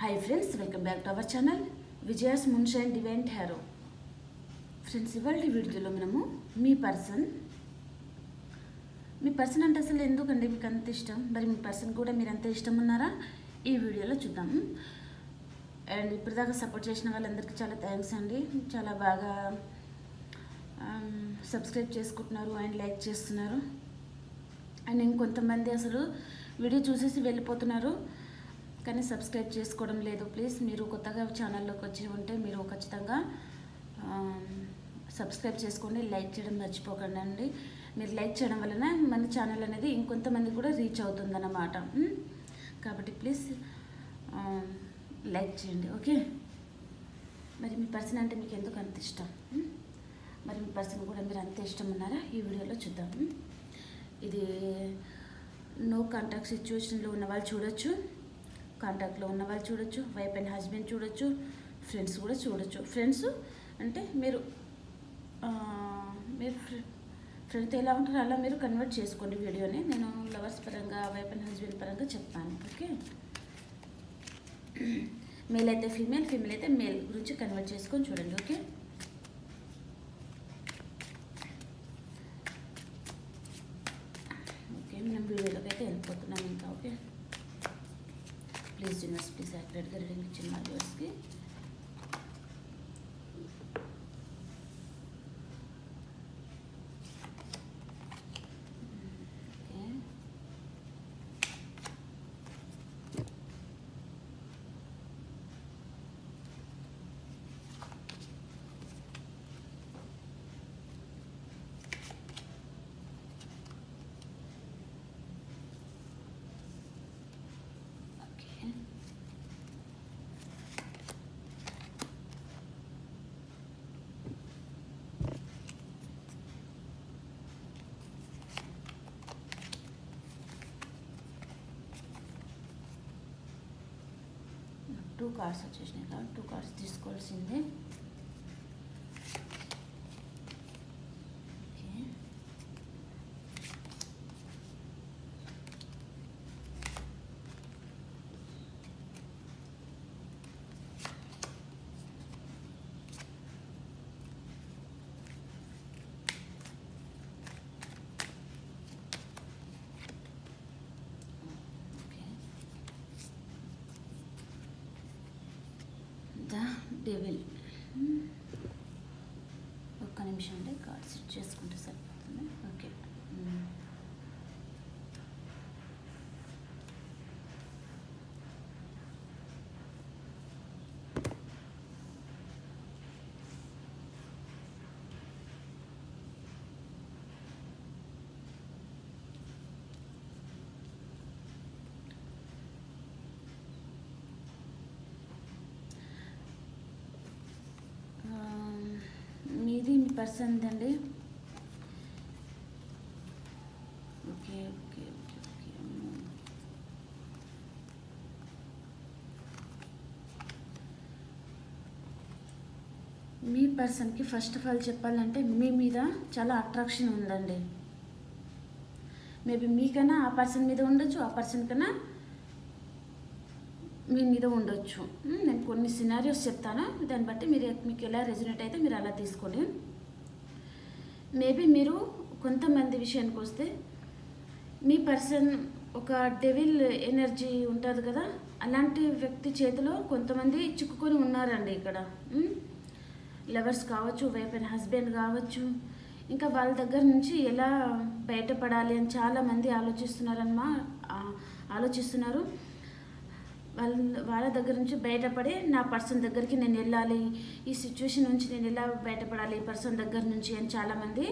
Hi friends welcome back to our channel Vijaya's moonshine divine హ్యారో friends ఇవాళ వీడియోలో మనము మీ person మీ person అంటే అసలు ఎందుకండి మీకు అంత ఇష్టం? మరి మీ పర్సన్ కూడా మీరు అంత ఇష్టం ఉన్నారా? ఈ వీడియోలో చూద్దాం. అండ్ ఇప్పటిదాకా సపోర్ట్ చేసిన వాళ్ళందరికీ చాలా థ్యాంక్స్ అండి. చాలా బాగా um, సబ్స్క్రైబ్ చేసుకుంటున్నారు అండ్ లైక్ చేస్తున్నారు. అండ్ ఇంకొంతమంది అసలు వీడియో చూసేసి వెళ్ళిపోతున్నారు. కానీ సబ్స్క్రైబ్ చేసుకోవడం లేదు. ప్లీజ్ మీరు కొత్తగా ఛానల్లోకి వచ్చి ఉంటే మీరు ఖచ్చితంగా సబ్స్క్రైబ్ చేసుకోండి. లైక్ చేయడం మర్చిపోకండి అండి. మీరు లైక్ చేయడం వలన మన ఛానల్ అనేది ఇంకొంతమంది కూడా రీచ్ అవుతుందన్నమాట. కాబట్టి ప్లీజ్ లైక్ చేయండి. ఓకే? మరి మీ పర్సన్ అంటే మీకు ఎందుకు అంత ఇష్టం? మరి మీ పర్సన్ కూడా మీరు అంత ఇష్టం ఉన్నారా ఈ వీడియోలో చూద్దాం. ఇది నో కాంటాక్ట్ సిచ్యువేషన్లో ఉన్న వాళ్ళు చూడొచ్చు. కాంటాక్ట్లో ఉన్న వాళ్ళు చూడొచ్చు వైఫ్ అండ్ హస్బెండ్ చూడొచ్చు ఫ్రెండ్స్ కూడా చూడొచ్చు. ఫ్రెండ్స్ అంటే మీరు మీరు ఫ్రెండ్తో ఎలా ఉంటారో అలా మీరు కన్వర్ట్ చేసుకోండి వీడియోని. నేను లవర్స్ పరంగా వైఫ్ అండ్ హస్బెండ్ పరంగా చెప్తాను ఓకే? మేల్ అయితే ఫీమేల్ ఫీమేల్ అయితే మేల్ గురించి కన్వర్ట్ చేసుకొని చూడండి ఓకే? ఓకే మనం వీడియోలోకి అయితే వెళ్ళిపోతున్నాం ఇంకా ఓకే? ప్లీజ్ యూనివర్స్ ప్లీజ్ యాక్యురేట్గా రీడింగ్ ఇచ్చిన మా వ్యూవర్స్కి ఓకే ఓకే టూ కార్స్ వచ్చేసినాయి కాబట్టి టూ కార్స్ తీసుకోవాల్సిందే ఓకే ఓకే ద డెవిల్ ఒక్క నిమిషం అంటే కార్డ్ సెట్ చేసుకుంటే సరిపోతుంది ఓకే మ్మ్. ఆ, పర్సెంట్ పర్సన్ అండి. ఓకే ఓకే మీ పర్సన్కి ఫస్ట్ ఆఫ్ ఆల్ చెప్పాలంటే మీ మీద చాలా అట్రాక్షన్ ఉందండి. మేబీ మీకన్నా ఆ పర్సన్ మీద ఉండొచ్చు ఆ పర్సన్ కన్నా మీ మీద ఉండొచ్చు. నేను కొన్ని సినారియోస్ చెప్తాను. దాన్ని బట్టి మీరు మీకు ఎలా రెజ్యునేట్ అయితే మీరు అలా తీసుకోండి. మేబీ మీరు కొంతమంది విషయానికి వస్తే మీ పర్సన్ ఒక డెవిల్ ఎనర్జీ ఉంటుంది కదా అలాంటి వ్యక్తి చేతిలో కొంతమంది చిక్కుకొని ఉన్నారండి ఇక్కడ. లవర్స్ కావచ్చు వైఫ్ అండ్ హస్బెండ్ కావచ్చు ఇంకా వాళ్ళ దగ్గర నుంచి ఎలా బయటపడాలి అని చాలామంది ఆలోచిస్తున్నారమ్మా ఆలోచిస్తున్నారు. వాళ్ళ వాళ్ళ దగ్గర నుంచి బయటపడి నా పర్సన్ దగ్గరికి నేను వెళ్ళాలి. ఈ సిచ్యువేషన్ నుంచి నేను ఎలా బయటపడాలి ఈ పర్సన్ దగ్గర నుంచి అని చాలామంది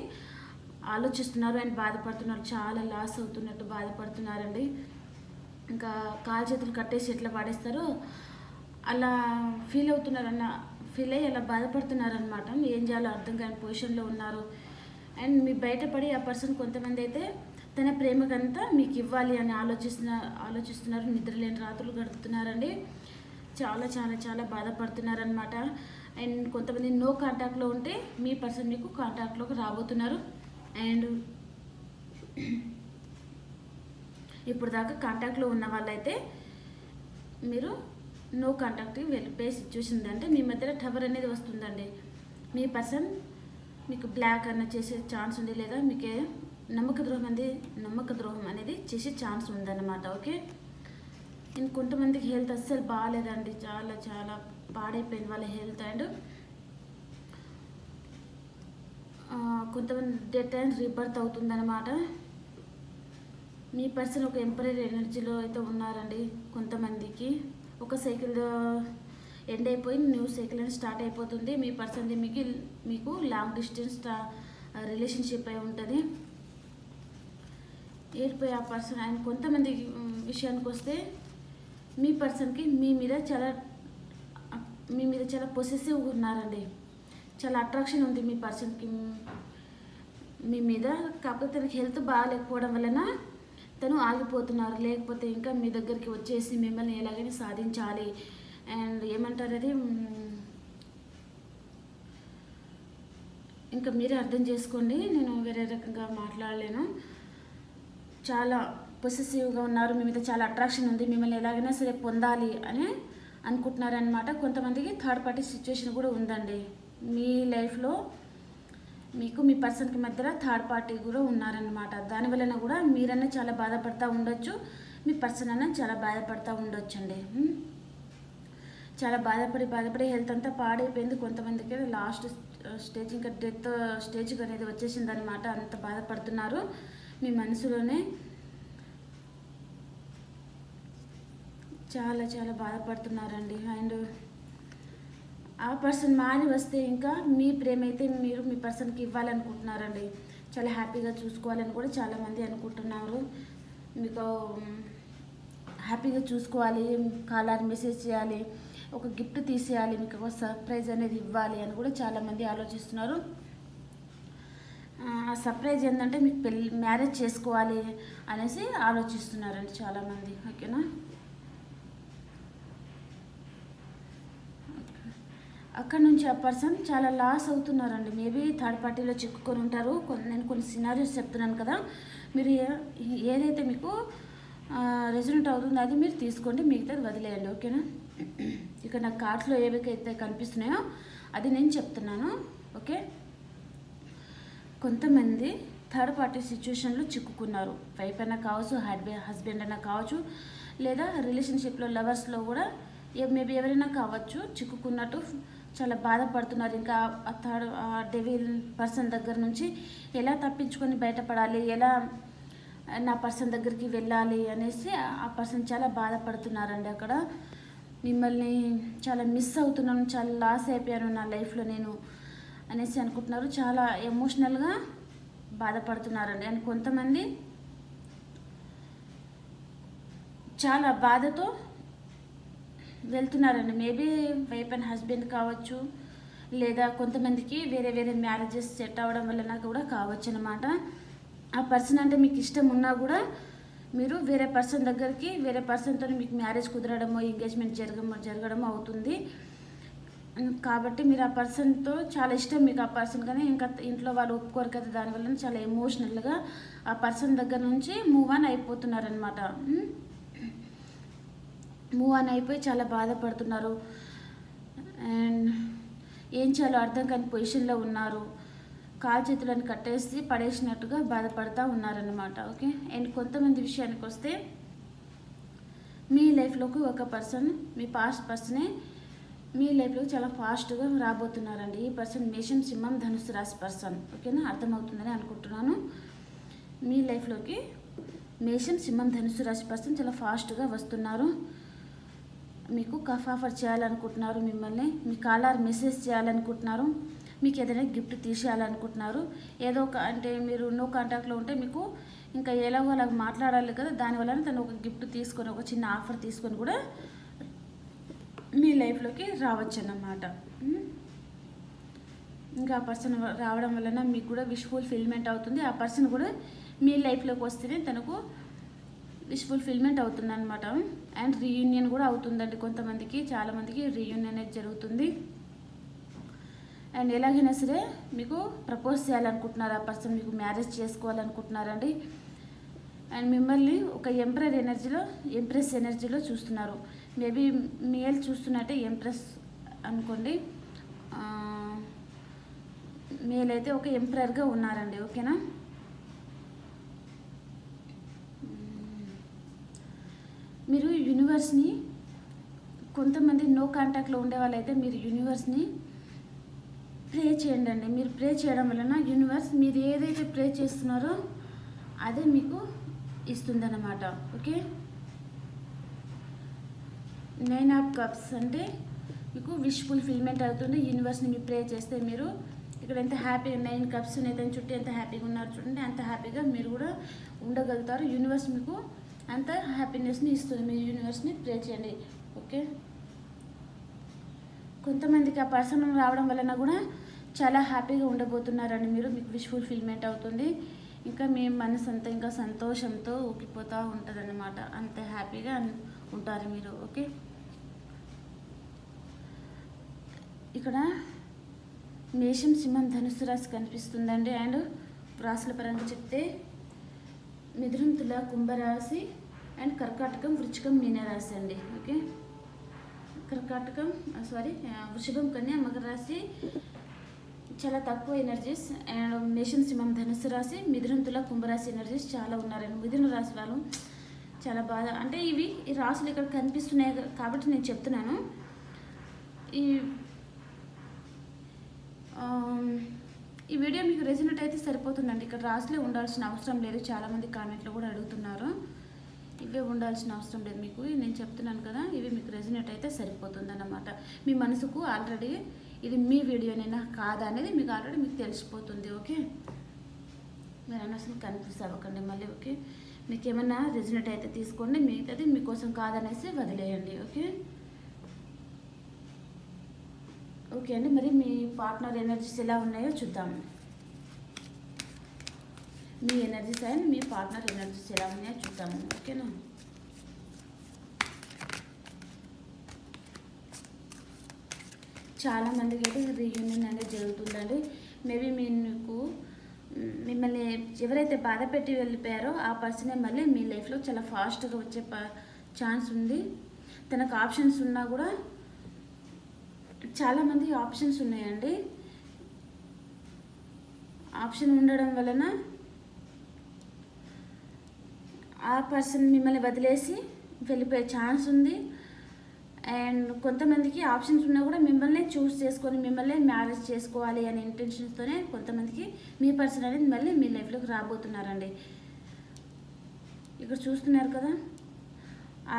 ఆలోచిస్తున్నారు అండ్ బాధపడుతున్నారు. చాలా లాస్ అవుతున్నట్టు బాధపడుతున్నారండి. ఇంకా కాలు చేతులు కట్టేసి ఎట్లా పాడేస్తారో అలా ఫీల్ అవుతున్నారన్న ఫీల్ అయ్యి అలా బాధపడుతున్నారనమాట ఏం చేయాలో అర్థం కాని పొజిషన్లో ఉన్నారు. అండ్ మీ బయటపడి ఆ పర్సన్ కొంతమంది అయితే తన ప్రేమకంతా మీకు ఇవ్వాలి అని ఆలోచిస్తున్న ఆలోచిస్తున్నారు. నిద్రలేని రాత్రులు గడుపుతున్నారండి. చాలా చాలా చాలా బాధపడుతున్నారనమాట అండ్ కొంతమంది నో కాంటాక్ట్లో ఉంటే మీ పర్సన్ మీకు కాంటాక్ట్లోకి రాబోతున్నారు. అండ్ ఇప్పుడు దాకా కాంటాక్ట్లో ఉన్న వాళ్ళైతే మీరు నో కాంటాక్ట్ వెళ్ళిపోయే సిచ్యువేషన్ అంటే మీ మధ్యలో టవర్ అనేది వస్తుందండి. మీ పర్సన్ మీకు బ్లాక్ అన్న చేసే ఛాన్స్ ఉంది లేదా మీకే నమ్మక ద్రోహం అనేది నమ్మక ద్రోహం అనేది చేసే ఛాన్స్ ఉందన్నమాట ఓకే? నేను కొంతమందికి హెల్త్ అస్సలు బాగాలేదండి చాలా చాలా పాడైపోయింది వాళ్ళ హెల్త్ అండ్ కొంతమంది డెత్ అండ్ రీబర్త్ అవుతుందన్నమాట. మీ పర్సన్ ఒక ఎంపరీ ఎనర్జీలో అయితే ఉన్నారండి కొంతమందికి. ఒక సైకిల్ ఎండ్ అయిపోయి న్యూ సైకిల్ అని స్టార్ట్ అయిపోతుంది. మీ పర్సన్ది మీకు మీకు లాంగ్ డిస్టెన్స్ రిలేషన్షిప్ అయి ఉంటుంది. ఏడిపోయి ఆ పర్సన్ ఆయన కొంతమంది విషయానికి వస్తే మీ పర్సన్కి మీ మీద చాలా మీ మీద చాలా పొసెసివ్గా ఉన్నారండి. చాలా అట్రాక్షన్ ఉంది మీ పర్సన్కి. మీ మీద కాకపోతే తనకి హెల్త్ బాగాలేకపోవడం వలన తను ఆగిపోతున్నారు. లేకపోతే ఇంకా మీ దగ్గరికి వచ్చేసి మిమ్మల్ని ఎలాగైనా సాధించాలి. అండ్ ఏమంటారు అది ఇంకా మీరే అర్థం చేసుకోండి. నేను వేరే రకంగా మాట్లాడలేను. చాలా పొసెసివ్గా ఉన్నారు. మీ మీద చాలా అట్రాక్షన్ ఉంది. మిమ్మల్ని ఎలాగైనా సరే పొందాలి అని అనుకుంటున్నారనమాట కొంతమందికి థర్డ్ పార్టీ సిచ్యువేషన్ కూడా ఉందండి. మీ లైఫ్లో మీకు మీ పర్సన్కి మధ్యలో థర్డ్ పార్టీ కూడా ఉన్నారనమాట దాని వలన కూడా మీరన్నా చాలా బాధపడతా ఉండొచ్చు. మీ పర్సన్ అన్న చాలా బాధపడతా ఉండొచ్చండి. అండి చాలా బాధపడి బాధపడి హెల్త్ అంతా పాడైపోయింది. కొంతమందికి లాస్ట్ స్టేజ్ ఇంకా డెత్ స్టేజ్కి అనేది వచ్చేసింది అనమాట అంత బాధపడుతున్నారు. మీ మనసులోనే చాలా చాలా బాధపడుతున్నారండి. అండ్ ఆ పర్సన్ మారి వస్తే ఇంకా మీ ప్రేమ అయితే మీరు మీ పర్సన్కి ఇవ్వాలనుకుంటున్నారండి. చాలా హ్యాపీగా చూసుకోవాలని కూడా చాలామంది అనుకుంటున్నారు. మీకు హ్యాపీగా చూసుకోవాలి కాలర్ మెసేజ్ చేయాలి ఒక గిఫ్ట్ తీసేయాలి మీకు ఒక సర్ప్రైజ్ అనేది ఇవ్వాలి అని కూడా చాలామంది ఆలోచిస్తున్నారు. ఆ సర్ప్రైజ్ ఏంటంటే మీకు పెళ్ళి మ్యారేజ్ చేసుకోవాలి అనేసి ఆలోచిస్తున్నారండి చాలామంది ఓకేనా? అక్కడ నుంచి ఆ పర్సన్ చాలా లాస్ అవుతున్నారండి. మేబీ థర్డ్ పార్టీలో చిక్కుకొని ఉంటారు. కొన్ని నేను కొన్ని సినారియోస్ చెప్తున్నాను కదా మీరు ఏదైతే మీకు రెసిడెంట్ అవుతుందో అది మీరు తీసుకోండి మిగతాది వదిలేయండి ఓకేనా? ఇక్కడ నాకు కార్డ్స్లో ఏవైతే కనిపిస్తున్నాయో అది నేను చెప్తున్నాను ఓకే? కొంతమంది థర్డ్ పార్టీ సిచ్యువేషన్లో చిక్కుకున్నారు. వైఫ్ అయినా కావచ్చు హస్బెండ్ హస్బెండ్ అయినా కావచ్చు లేదా రిలేషన్షిప్లో లవర్స్లో కూడా మేబీ ఎవరైనా కావచ్చు చిక్కుకున్నట్టు చాలా బాధపడుతున్నారు. ఇంకా ఆ థర్డ్ ఆ డెవిల్ పర్సన్ దగ్గర నుంచి ఎలా తప్పించుకొని బయటపడాలి ఎలా నా పర్సన్ దగ్గరికి వెళ్ళాలి అనేసి ఆ పర్సన్ చాలా బాధపడుతున్నారండి అక్కడ. మిమ్మల్ని చాలా మిస్ అవుతున్నాను చాలా లాస్ అయిపోయాను నా లైఫ్లో నేను. అనేసి అనుకుంటున్నారు. చాలా ఎమోషనల్గా బాధపడుతున్నారండి. అండ్ కొంతమంది చాలా బాధతో వెళ్తున్నారండి. మేబీ వైఫ్ అండ్ హస్బెండ్ కావచ్చు లేదా కొంతమందికి వేరే వేరే మ్యారేజెస్ సెట్ అవ్వడం వలన కూడా కావచ్చు అనమాట ఆ పర్సన్ అంటే మీకు ఇష్టం ఉన్నా కూడా మీరు వేరే పర్సన్ దగ్గరికి వేరే పర్సన్తో మీకు మ్యారేజ్ కుదరడమో ఎంగేజ్మెంట్ జరగడమో జరగడమో అవుతుంది. కాబట్టి మీరు ఆ పర్సన్తో చాలా ఇష్టం మీకు ఆ పర్సన్ కానీ ఇంకా ఇంట్లో వాళ్ళు ఒప్పుకోరు కదా దానివల్ల చాలా ఎమోషనల్గా ఆ పర్సన్ దగ్గర నుంచి మూవ్ ఆన్ అయిపోతున్నారనమాట మూవ్ ఆన్ అయిపోయి చాలా బాధపడుతున్నారు. అండ్ ఏం చేయాలో అర్థం కాని పొజిషన్లో ఉన్నారు. కాల్ చేతులను కట్టేసి పడేసినట్టుగా బాధపడతా ఉన్నారనమాట ఓకే? అండ్ కొంతమంది విషయానికి వస్తే మీ లైఫ్లోకి ఒక పర్సన్ మీ పాస్ట్ పర్సనే మీ లైఫ్లోకి చాలా ఫాస్ట్గా రాబోతున్నారండి. ఈ పర్సన్ మేషం సింహం ధనుసు రాశి పర్సన్. ఓకేనా? అర్థమవుతుందని అనుకుంటున్నాను. మీ లైఫ్లోకి మేషం సింహం ధనుసు రాశి పర్సన్ చాలా ఫాస్ట్గా వస్తున్నారు. మీకు కఫ్ ఆఫర్ చేయాలనుకుంటున్నారు మిమ్మల్ని. మీ కాలర్ మెసేజ్ చేయాలనుకుంటున్నారు. మీకు ఏదైనా గిఫ్ట్ తీసేయాలనుకుంటున్నారు. ఏదో ఒక అంటే మీరు నో కాంటాక్ట్లో ఉంటే మీకు ఇంకా ఎలాగో అలాగ మాట్లాడాలి కదా. దానివల్ల తను ఒక గిఫ్ట్ తీసుకొని ఒక చిన్న ఆఫర్ తీసుకొని కూడా మీ లైఫ్లోకి రావచ్చు అన్నమాట ఇంకా ఆ పర్సన్ రావడం వలన మీకు కూడా విష్ ఫుల్ఫిల్మెంట్ అవుతుంది. ఆ పర్సన్ కూడా మీ లైఫ్లోకి వస్తేనే తనకు విష్ ఫుల్ఫిల్మెంట్ అవుతుంది అనమాట అండ్ రీయూనియన్ కూడా అవుతుందండి కొంతమందికి చాలామందికి రీయూనియన్ అనేది జరుగుతుంది. అండ్ ఎలాగైనా సరే మీకు ప్రపోజ్ చేయాలనుకుంటున్నారు ఆ పర్సన్ మీకు మ్యారేజ్ చేసుకోవాలనుకుంటున్నారండి. అండ్ మిమ్మల్ని ఒక ఎంప్రర్ ఎనర్జీలో ఎంప్రెస్ ఎనర్జీలో చూస్తున్నారు. మేబీ మేల్ చూస్తున్నట్టే ఎంప్రెస్ అనుకోండి. మేల్ అయితే ఒక ఎంప్రయర్గా ఉన్నారండి ఓకేనా? మీరు యూనివర్స్ని కొంతమంది నో కాంటాక్ట్లో ఉండే వాళ్ళైతే మీరు యూనివర్స్ని ప్రే చేయండి అండి. మీరు ప్రే చేయడం వలన యూనివర్స్ మీరు ఏదైతే ప్రే చేస్తున్నారో అదే మీకు ఇస్తుందన్నమాట ఓకే? నైన్ ఆఫ్ కప్స్ అంటే మీకు విష్ ఫుల్ఫిల్మెంట్ అవుతుంది యూనివర్స్ని మీ ప్రే చేస్తే మీరు ఇక్కడ ఎంత హ్యాపీగా నైన్ కప్స్ ఉన్నాయి చుట్టూ ఎంత హ్యాపీగా ఉన్నారు చూడండి అంత హ్యాపీగా మీరు కూడా ఉండగలుగుతారు. యూనివర్స్ మీకు అంత హ్యాపీనెస్ని ఇస్తుంది మీరు యూనివర్స్ని ప్రే చేయండి. ఓకే? కొంతమందికి ఆ పర్సన్ రావడం వలన కూడా చాలా హ్యాపీగా ఉండబోతున్నారండి మీరు మీకు విష్ ఫుల్ఫిల్మెంట్ అవుతుంది. ఇంకా మీ మనసు అంతా ఇంకా సంతోషంతో ఊగిపోతూ ఉంటుంది అంత హ్యాపీగా ఉంటారు మీరు. ఓకే? ఇక్కడ మేషం సింహం ధనుసు రాశి కనిపిస్తుందండి. అండ్ రాశుల పరంగా చెప్తే మిథునం తుల కుంభరాశి అండ్ కర్కాటకం వృచ్చికం మీనరాశి అండి. ఓకే? కర్కాటకం సారీ వృషభం కన్యా మకర రాశి చాలా తక్కువ ఎనర్జీస్ అండ్ మేషం సింహం ధనుసు రాశి మిథునం తుల కుంభరాశి ఎనర్జీస్ చాలా ఉన్నారండి. మిథున రాశి వాళ్ళు చాలా బాధ. అంటే ఇవి ఈ రాశులు ఇక్కడ కనిపిస్తున్నాయి కాబట్టి నేను చెప్తున్నాను. ఈ ఈ వీడియో మీకు రెజినెట్ అయితే సరిపోతుందండి. ఇక్కడ రాసులే ఉండాల్సిన అవసరం లేదు. చాలామంది కామెంట్లు కూడా అడుగుతున్నారు. ఇవే ఉండాల్సిన అవసరం లేదు మీకు. నేను చెప్తున్నాను కదా ఇవి మీకు రెజినేట్ అయితే సరిపోతుందన్నమాట. మీ మనసుకు ఆల్రెడీ ఇది మీ వీడియోనైనా కాదా అనేది మీకు ఆల్రెడీ మీకు తెలిసిపోతుంది ఓకే? మీరు అనవసరం కన్ఫ్యూజ్ అవ్వకండి మళ్ళీ ఓకే? మీకు ఏమైనా రెజినేట్ అయితే తీసుకోండి. మిగతాది మీకోసం కాదనేసి వదిలేయండి ఓకే? ఓకే అండి మరి మీ పార్ట్నర్ ఎనర్జీస్ ఎలా ఉన్నాయో చూద్దాం. మీ ఎనర్జీస్ అండ్ మీ పార్ట్నర్ ఎనర్జీస్ ఎలా ఉన్నాయో చూద్దాము ఓకేనా చాలా మందికి అయితే రీయూనియన్ అనేది జరుగుతుందండి. మేబీ మీకు మిమ్మల్ని ఎవరైతే బాధ పెట్టి వెళ్ళిపోయారో ఆ పర్సనే మళ్ళీ మీ లైఫ్లో చాలా ఫాస్ట్గా వచ్చే ఛాన్స్ ఉంది. తనకు ఆప్షన్స్ ఉన్నా కూడా చాలామంది ఆప్షన్స్ ఉన్నాయండి. ఆప్షన్ ఉండడం వలన ఆ పర్సన్ మిమ్మల్ని వదిలేసి వెళ్ళిపోయే ఛాన్స్ ఉంది. అండ్ కొంతమందికి ఆప్షన్స్ ఉన్నా కూడా మిమ్మల్ని చూస్ చేసుకొని మిమ్మల్ని మ్యారేజ్ చేసుకోవాలి అనే ఇంటెన్షన్స్తోనే కొంతమందికి మీ పర్సన్ అనేది మళ్ళీ మీ లైఫ్లోకి రాబోతున్నారండి. ఇక్కడ చూస్తున్నారు కదా?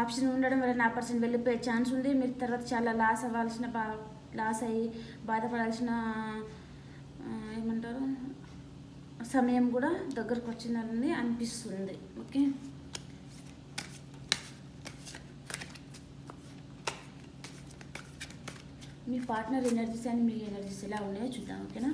ఆప్షన్ ఉండడం వల్ల నా పర్సన్ వెళ్ళిపోయే ఛాన్స్ ఉంది. మీరు తర్వాత చాలా లాస్ అవ్వాల్సిన లాస్ అయ్యి బాధపడాల్సిన ఏమంటారు సమయం కూడా దగ్గరకు వచ్చిందని అనిపిస్తుంది. ఓకే? మీ పార్ట్నర్ ఎనర్జీస్ అండ్ మీ ఎనర్జీస్ ఎలా ఉన్నాయో చూద్దాం ఓకేనా?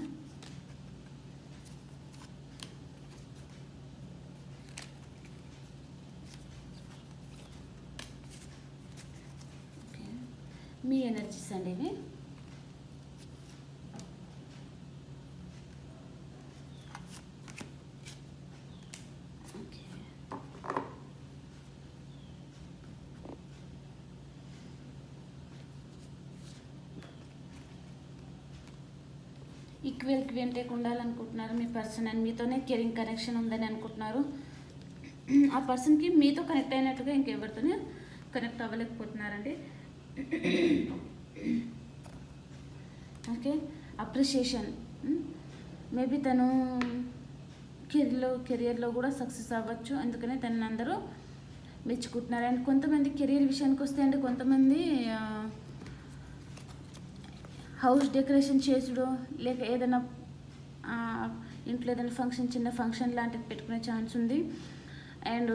మీ ఎనర్జీస్ అండి ఇవి? ఈక్వల్ క్వియంటేక్ ఉండాలనుకుంటున్నారు. మీ పర్సన్ అండ్ మీతోనే కెరింగ్ కనెక్షన్ ఉందని అనుకుంటున్నారు. ఆ పర్సన్కి మీతో కనెక్ట్ అయినట్టుగా ఇంకెవరితోనే కనెక్ట్ అవ్వలేకపోతున్నారండి. ఓకే అప్రిషియేషన్ మేబీ తను కెరీర్లో కెరియర్లో కూడా సక్సెస్ అవ్వచ్చు. అందుకనే తనని అందరూ మెచ్చుకుంటున్నారు. అండ్ కొంతమంది కెరీర్ విషయానికి వస్తే అండి కొంతమంది హౌస్ డెకరేషన్ చేసుడు లేక ఏదైనా ఇంట్లో ఏదైనా ఫంక్షన్ చిన్న ఫంక్షన్ లాంటిది పెట్టుకునే ఛాన్స్ ఉంది. అండ్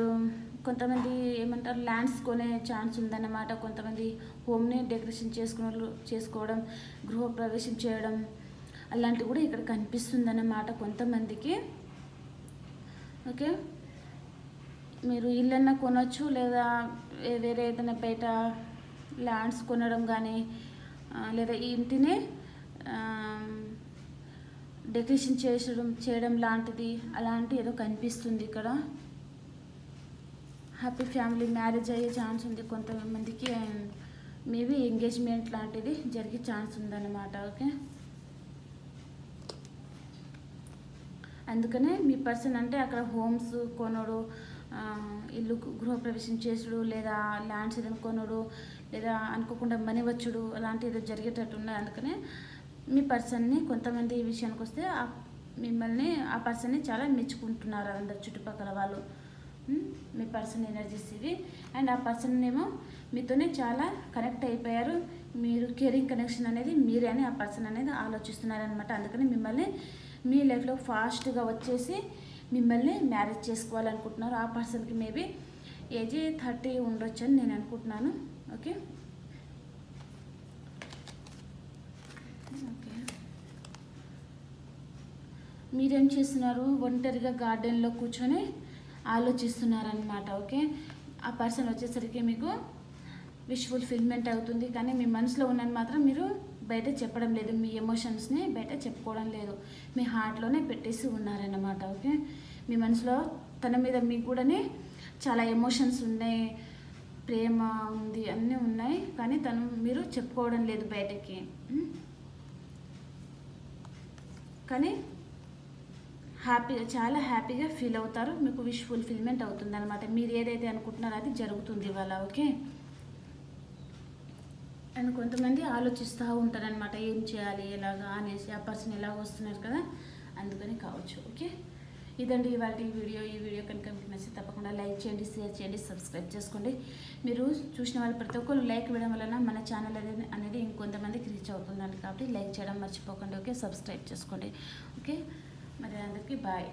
కొంతమంది ఏమంటారు ల్యాండ్స్ కొనే ఛాన్స్ ఉందన్నమాట. కొంతమంది హోమ్ని డెకరేషన్ చేసుకున్న చేసుకోవడం గృహప్రవేశం చేయడం అలాంటివి కూడా ఇక్కడ కనిపిస్తుందన్నమాట కొంతమందికి. ఓకే? మీరు ఇల్లన్నా కొనవచ్చు లేదా వేరే ఏదైనా బయట ల్యాండ్స్ కొనడం కానీ లేదా ఈ ఇంటినే డెకరేషన్ చేసడం చేయడం లాంటిది అలాంటి ఏదో కనిపిస్తుంది ఇక్కడ. హ్యాపీ ఫ్యామిలీ మ్యారేజ్ అయ్యే ఛాన్స్ ఉంది కొంతమందికి అండ్ మేబీ ఎంగేజ్మెంట్ లాంటిది జరిగే ఛాన్స్ ఉందన్నమాట ఓకే? అందుకనే మీ పర్సన్ అంటే అక్కడ హోమ్స్ కొనడు ఇల్లు గృహప్రవేశం చేసుడు లేదా ల్యాండ్స్ ఏదైనా కొనుడు లేదా అనుకోకుండా మనీ వచ్చుడు అలాంటి ఏదో జరిగేటట్టు ఉన్నది. అందుకనే మీ పర్సన్ని కొంతమంది ఈ విషయానికి వస్తే మిమ్మల్ని ఆ పర్సన్ని చాలా మెచ్చుకుంటున్నారు అందరు చుట్టుపక్కల వాళ్ళు. మీ పర్సన్ ఎనర్జీస్ ఇవి. అండ్ ఆ పర్సన్ ఏమో మీతోనే చాలా కనెక్ట్ అయిపోయారు. మీరు కేరింగ్ కనెక్షన్ అనేది మీరే అని ఆ పర్సన్ అనేది ఆలోచిస్తున్నారనమాట అందుకని మిమ్మల్ని మీ లైఫ్లో ఫాస్ట్గా వచ్చేసి మిమ్మల్ని మ్యారేజ్ చేసుకోవాలనుకుంటున్నారు. ఆ పర్సన్కి మేబీ ఏజ్ థర్టీ ఉండొచ్చు అని నేను అనుకుంటున్నాను. ఓకే? ఓకే. మీరేం చేస్తున్నారు? ఒంటరిగా గార్డెన్లో కూర్చొని ఆలోచిస్తున్నారనమాట ఓకే? ఆ పర్సన్ వచ్చేసరికి మీకు విష్ ఫుల్ఫిల్మెంట్ అవుతుంది. కానీ మీ మనసులో ఉన్నది మాత్రం మీరు బయట చెప్పడం లేదు. మీ ఎమోషన్స్ని బయట చెప్పుకోవడం లేదు. మీ హార్ట్లోనే పెట్టేసి ఉన్నారన్నమాట ఓకే? మీ మనసులో తన మీద మీకు కూడానే చాలా ఎమోషన్స్ ఉన్నాయి ప్రేమ ఉంది అన్నీ ఉన్నాయి. కానీ తను మీరు చెప్పుకోవడం లేదు బయటకి. కానీ హ్యాపీగా చాలా హ్యాపీగా ఫీల్ అవుతారు. మీకు విష్ ఫుల్ఫిల్మెంట్ అవుతుంది అనమాట మీరు ఏదైతే అనుకుంటున్నారో అది జరుగుతుంది ఇవాళ ఓకే? అండ్ కొంతమంది ఆలోచిస్తూ ఉంటారనమాట ఏం చేయాలి ఎలాగా అనేసి ఆ పర్సన్ ఎలా వస్తున్నారు కదా అందుకని కావచ్చు ఓకే? ఇదండి ఇవాళ ఈ వీడియో. ఈ వీడియో కనుక మీకు నచ్చితే తప్పకుండా లైక్ చేయండి షేర్ చేయండి సబ్స్క్రైబ్ చేసుకోండి. మీరు చూసిన వాళ్ళు ప్రతి ఒక్కరు లైక్ ఇవ్వడం వలన మన ఛానల్ అనేది అనేది ఇంకొంతమందికి రీచ్ అవుతుందండి కాబట్టి లైక్ చేయడం మర్చిపోకండి ఓకే? సబ్స్క్రైబ్ చేసుకోండి ఓకే? మరి అందరికీ బాయ్.